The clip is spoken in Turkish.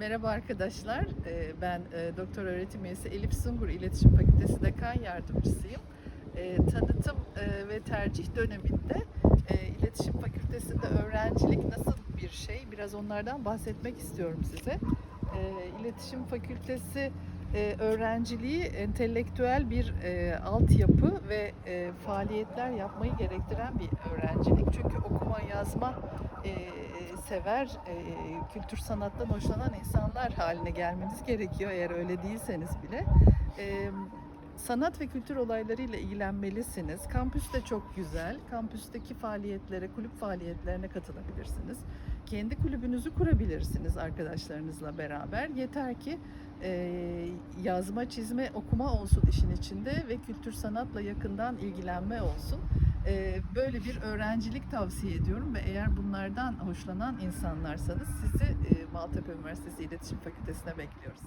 Merhaba arkadaşlar, Ee, ben e, doktor öğretim üyesi Elif Sungur İletişim Fakültesi Dekan Yardımcısıyım. Ee, Tanıtım e, ve tercih döneminde e, İletişim Fakültesi'nde öğrencilik nasıl bir şey, biraz onlardan bahsetmek istiyorum size. Ee, İletişim Fakültesi öğrenciliği entelektüel bir altyapı ve faaliyetler yapmayı gerektiren bir öğrencilik. Çünkü okuma, yazma e, sever, e, kültür sanattan hoşlanan insanlar haline gelmeniz gerekiyor eğer öyle değilseniz bile. E, sanat ve kültür olaylarıyla ilgilenmelisiniz. Kampüs de çok güzel. Kampüsteki faaliyetlere, kulüp faaliyetlerine katılabilirsiniz. Kendi kulübünüzü kurabilirsiniz arkadaşlarınızla beraber. Yeter ki e, yazma, çizme, okuma olsun işin içinde ve kültür sanatla yakından ilgilenme olsun. Ee, böyle bir öğrencilik tavsiye ediyorum ve eğer bunlardan hoşlanan insanlarsanız sizi e, Maltepe Üniversitesi İletişim Fakültesine bekliyoruz.